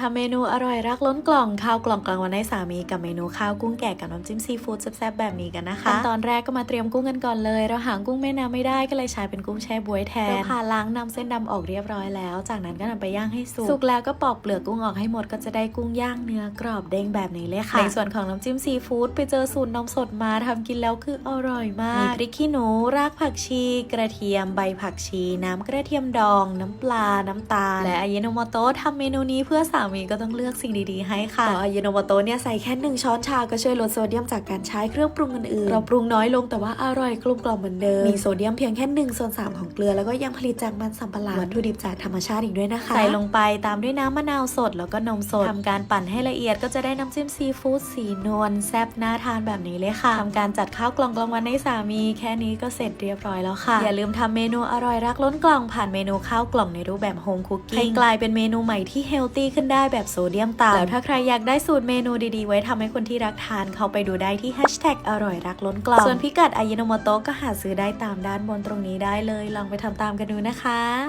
ทำเมนูอร่อยรักล้นกล่องข้าวกล่องกลางวันให้สามีกับเมนูข้าวกุ้งแกะกับน้ำจิ้มซีฟู้ดแซ่บๆแบบนี้กันนะคะขั้นตอนแรกก็มาเตรียมกุ้งกันก่อนเลย เราหากุ้งแม่น้ำไม่ได้ก็เลยใช้เป็นกุ้งแช่บวยแทนเราผ่าล้างนำเส้นดำออกเรียบร้อยแล้ว จากนั้นก็นำไปย่างให้สุกสุกแล้วก็ปอกเปลือกกุ้งออกให้หมดก็จะได้กุ้งย่างเนื้อกรอบเด้งแบบนี้เลยค่ะในส่วนของน้ำจิ้มซีฟู้ดไปเจอสูตรนมสดมาทำกินแล้วคืออร่อยมากมีพริกขี้หนูรากผักชี กระเทียมใบผักชี น้ำกระเทียมดอง น้ำปลาน้ำตาลและอายิโนโมโตะทำเมนูนี้เพื่อสามีก็ต้องเลือกสิ่งดีๆให้ค่ะอายิโนโมโตะเนี่ยใส่แค่หนึ่งช้อนชาก็ช่วยลดโซเดียมจากการใช้เครื่องปรุงอื่นๆเราปรุงน้อยลงแต่ว่าอร่อยกลมกล่อมเหมือนเดิม มีโซเดียมเพียงแค่หนึ่งส่วนสามของเกลือแล้วก็ยังผลิตจากมันสำปะหลังวัตถุดิบจากธรรมชาติอีกด้วยนะคะ ใส่ลงไปตามด้วยน้ำมะนาวสดแล้วก็นมสดทำการปั่นให้ละเอียดก็จะได้น้ำจิ้มซีฟู้ดสีนวลแซ่บน่าทานแบบนี้เลยค่ะทำการจัดข้าวกล่องกลางวันให้สามีแค่นี้ก็เสร็จเรียบร้อยแล้วค่ะ อย่าลืมทำเมนูอร่อยรักล้นกล่องผ่านเมนูข้าวกล่องในรูปแบบโฮมคุกกิ้งให้กลายเป็นเมนูใหม่ที่เฮลตี้ขึ้นได้แบบโซเดียมต่ำแล้วถ้าใครอยากได้สูตรเมนูดีๆ ไว้ทำให้คนที่รักทานเขาไปดูได้ที่แฮชแท็กอร่อยรักล้นกล่องส่วนพิกัดอายิโนโมโตะก็หาซื้อได้ตามด้านบนตรงนี้ได้เลย ลองไปทำตามกันดูนะคะ